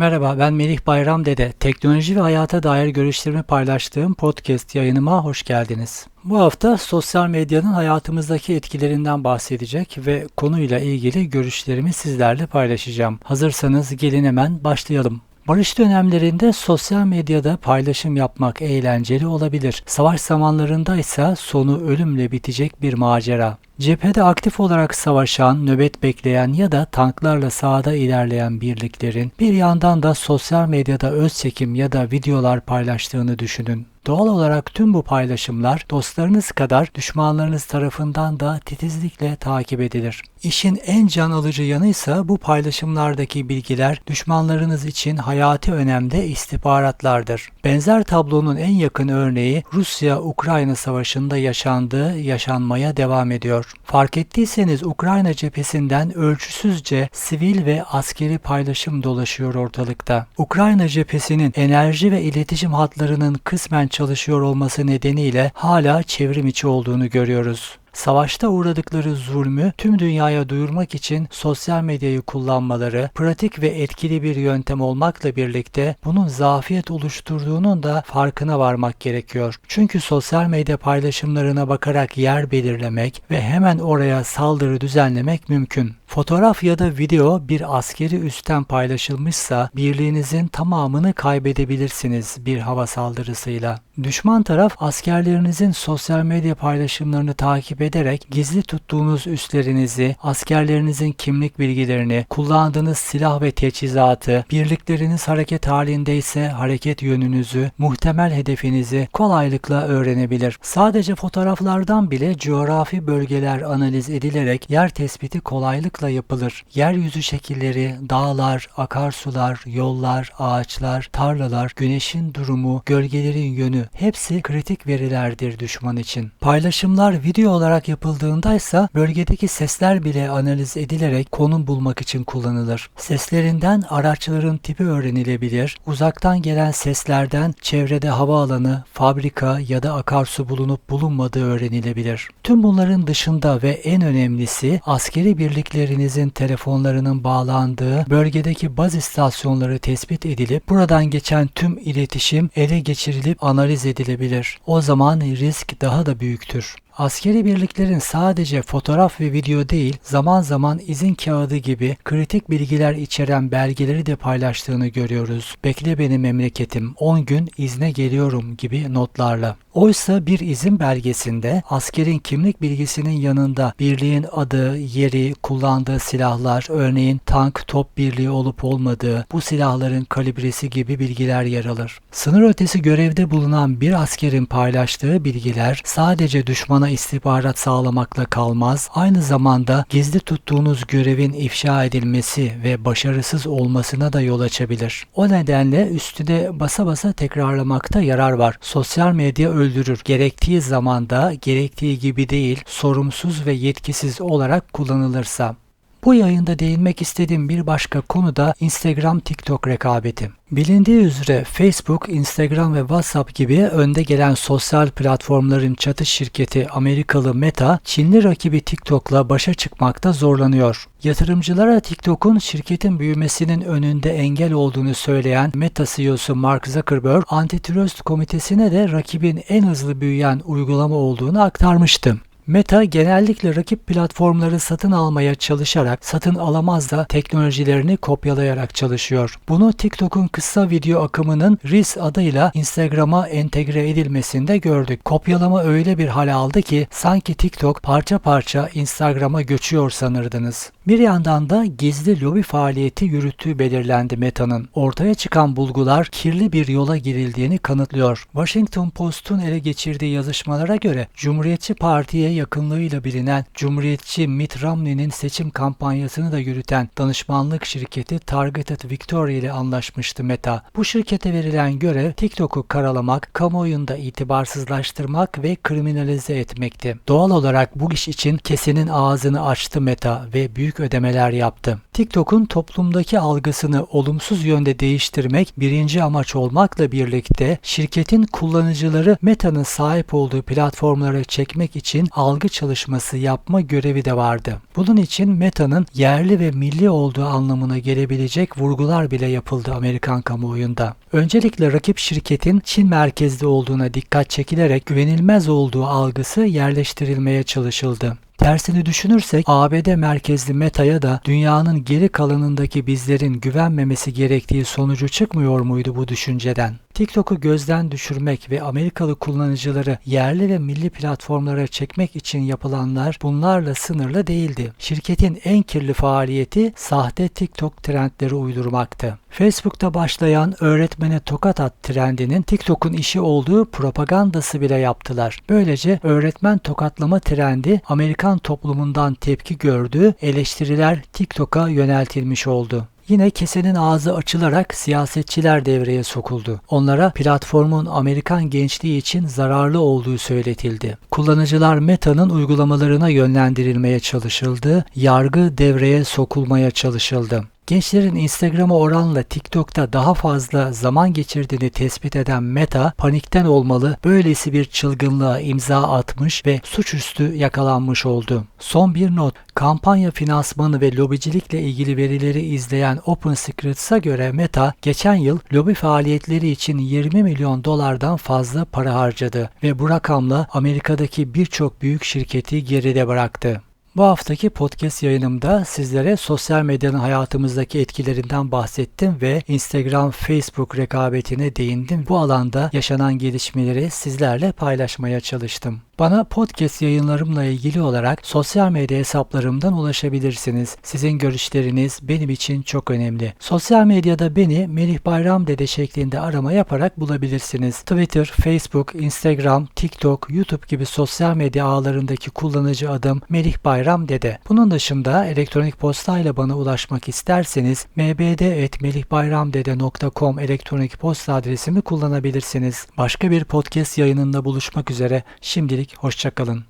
Merhaba ben Melih Bayram Dede. Teknoloji ve hayata dair görüşlerimi paylaştığım podcast yayınıma hoş geldiniz. Bu hafta sosyal medyanın hayatımızdaki etkilerinden bahsedecek ve konuyla ilgili görüşlerimi sizlerle paylaşacağım. Hazırsanız gelin hemen başlayalım. Barış dönemlerinde sosyal medyada paylaşım yapmak eğlenceli olabilir. Savaş zamanlarında ise sonu ölümle bitecek bir macera. Cephede aktif olarak savaşan, nöbet bekleyen ya da tanklarla sahada ilerleyen birliklerin bir yandan da sosyal medyada öz çekim ya da videolar paylaştığını düşünün. Doğal olarak tüm bu paylaşımlar dostlarınız kadar düşmanlarınız tarafından da titizlikle takip edilir. İşin en can alıcı yanı ise bu paylaşımlardaki bilgiler düşmanlarınız için hayati önemde istihbaratlardır. Benzer tablonun en yakın örneği Rusya-Ukrayna savaşında yaşandığı yaşanmaya devam ediyor. Fark ettiyseniz Ukrayna cephesinden ölçüsüzce sivil ve askeri paylaşım dolaşıyor ortalıkta. Ukrayna cephesinin enerji ve iletişim hatlarının kısmen çalışıyor olması nedeniyle hala çevrim içi olduğunu görüyoruz. Savaşta uğradıkları zulmü tüm dünyaya duyurmak için sosyal medyayı kullanmaları pratik ve etkili bir yöntem olmakla birlikte bunun zafiyet oluşturduğunun da farkına varmak gerekiyor. Çünkü sosyal medya paylaşımlarına bakarak yer belirlemek ve hemen oraya saldırı düzenlemek mümkün. Fotoğraf ya da video bir askeri üstten paylaşılmışsa birliğinizin tamamını kaybedebilirsiniz bir hava saldırısıyla. Düşman taraf askerlerinizin sosyal medya paylaşımlarını takip ederek gizli tuttuğunuz üslerinizi, askerlerinizin kimlik bilgilerini, kullandığınız silah ve teçhizatı, birlikleriniz hareket halindeyse hareket yönünüzü, muhtemel hedefinizi kolaylıkla öğrenebilir. Sadece fotoğraflardan bile coğrafi bölgeler analiz edilerek yer tespiti kolaylıkla ışıkla yapılır. Yeryüzü şekilleri, dağlar, akarsular, yollar, ağaçlar, tarlalar, güneşin durumu, gölgelerin yönü hepsi kritik verilerdir düşman için. Paylaşımlar video olarak yapıldığında ise bölgedeki sesler bile analiz edilerek konum bulmak için kullanılır. Seslerinden araçların tipi öğrenilebilir. Uzaktan gelen seslerden çevrede havaalanı, fabrika ya da akarsu bulunup bulunmadığı öğrenilebilir. Tüm bunların dışında ve en önemlisi askeri birlikleri birbirinizin telefonlarının bağlandığı bölgedeki baz istasyonları tespit edilip buradan geçen tüm iletişim ele geçirilip analiz edilebilir. O zaman risk daha da büyüktür. Askeri birliklerin sadece fotoğraf ve video değil, zaman zaman izin kağıdı gibi kritik bilgiler içeren belgeleri de paylaştığını görüyoruz. Bekle beni memleketim, 10 gün izne geliyorum gibi notlarla. Oysa bir izin belgesinde askerin kimlik bilgisinin yanında birliğin adı, yeri, kullandığı silahlar, örneğin tank top birliği olup olmadığı, bu silahların kalibresi gibi bilgiler yer alır. Sınır ötesi görevde bulunan bir askerin paylaştığı bilgiler sadece düşmana istihbarat sağlamakla kalmaz, aynı zamanda gizli tuttuğunuz görevin ifşa edilmesi ve başarısız olmasına da yol açabilir. O nedenle üstüne basa basa tekrarlamakta yarar var. Sosyal medya öldürür. Gerektiği zamanda gerektiği gibi değil, sorumsuz ve yetkisiz olarak kullanılırsa. Bu yayında değinmek istediğim bir başka konu da Instagram TikTok rekabeti. Bilindiği üzere Facebook, Instagram ve WhatsApp gibi önde gelen sosyal platformların çatı şirketi Amerikalı Meta, Çinli rakibi TikTok'la başa çıkmakta zorlanıyor. Yatırımcılara TikTok'un şirketin büyümesinin önünde engel olduğunu söyleyen Meta CEO'su Mark Zuckerberg, Antitrust Komitesi'ne de rakibin en hızlı büyüyen uygulama olduğunu aktarmıştı. Meta genellikle rakip platformları satın almaya çalışarak satın alamaz da teknolojilerini kopyalayarak çalışıyor. Bunu TikTok'un kısa video akımının Reels adıyla Instagram'a entegre edilmesinde gördük. Kopyalama öyle bir hale aldı ki sanki TikTok parça parça Instagram'a göçüyor sanırdınız. Bir yandan da gizli lobi faaliyeti yürüttüğü belirlendi Meta'nın. Ortaya çıkan bulgular kirli bir yola girildiğini kanıtlıyor. Washington Post'un ele geçirdiği yazışmalara göre Cumhuriyetçi Parti'ye yakınlığıyla bilinen Cumhuriyetçi Mitt Romney'nin seçim kampanyasını da yürüten danışmanlık şirketi Targeted Victoria ile anlaşmıştı Meta. Bu şirkete verilen görev TikTok'u karalamak, kamuoyunda itibarsızlaştırmak ve kriminalize etmekti. Doğal olarak bu iş için kesenin ağzını açtı Meta ve büyük ödemeler yaptı. TikTok'un toplumdaki algısını olumsuz yönde değiştirmek birinci amaç olmakla birlikte şirketin kullanıcıları Meta'nın sahip olduğu platformlara çekmek için algı çalışması yapma görevi de vardı. Bunun için Meta'nın yerli ve milli olduğu anlamına gelebilecek vurgular bile yapıldı Amerikan kamuoyunda. Öncelikle rakip şirketin Çin merkezli olduğuna dikkat çekilerek güvenilmez olduğu algısı yerleştirilmeye çalışıldı. Tersini düşünürsek ABD merkezli Meta'ya da dünyanın geri kalanındaki bizlerin güvenmemesi gerektiği sonucu çıkmıyor muydu bu düşünceden? TikTok'u gözden düşürmek ve Amerikalı kullanıcıları yerli ve milli platformlara çekmek için yapılanlar bunlarla sınırlı değildi. Şirketin en kirli faaliyeti sahte TikTok trendleri uydurmaktı. Facebook'ta başlayan öğretmene tokat at trendinin TikTok'un işi olduğu propagandası bile yaptılar. Böylece öğretmen tokatlama trendi Amerikan toplumundan tepki gördü, eleştiriler TikTok'a yöneltilmiş oldu. Yine kesenin ağzı açılarak siyasetçiler devreye sokuldu. Onlara platformun Amerikan gençliği için zararlı olduğu söyletildi. Kullanıcılar Meta'nın uygulamalarına yönlendirilmeye çalışıldı, yargı devreye sokulmaya çalışıldı. Gençlerin Instagram'a oranla TikTok'ta daha fazla zaman geçirdiğini tespit eden Meta panikten olmalı böylesi bir çılgınlığa imza atmış ve suçüstü yakalanmış oldu. Son bir not, kampanya finansmanı ve lobicilikle ilgili verileri izleyen OpenSecrets'a göre Meta geçen yıl lobi faaliyetleri için 20 milyon dolardan fazla para harcadı ve bu rakamla Amerika'daki birçok büyük şirketi geride bıraktı. Bu haftaki podcast yayınımda sizlere sosyal medyanın hayatımızdaki etkilerinden bahsettim ve Instagram, Facebook rekabetine değindim. Bu alanda yaşanan gelişmeleri sizlerle paylaşmaya çalıştım. Bana podcast yayınlarımla ilgili olarak sosyal medya hesaplarımdan ulaşabilirsiniz. Sizin görüşleriniz benim için çok önemli. Sosyal medyada beni Melih Bayram Dede şeklinde arama yaparak bulabilirsiniz. Twitter, Facebook, Instagram, TikTok, YouTube gibi sosyal medya ağlarındaki kullanıcı adım Melih Bayram Dede. Bunun dışında elektronik postayla bana ulaşmak isterseniz mbd.melihbayramdede.com elektronik posta adresimi kullanabilirsiniz. Başka bir podcast yayınında buluşmak üzere. Şimdilik Hoşçakalın.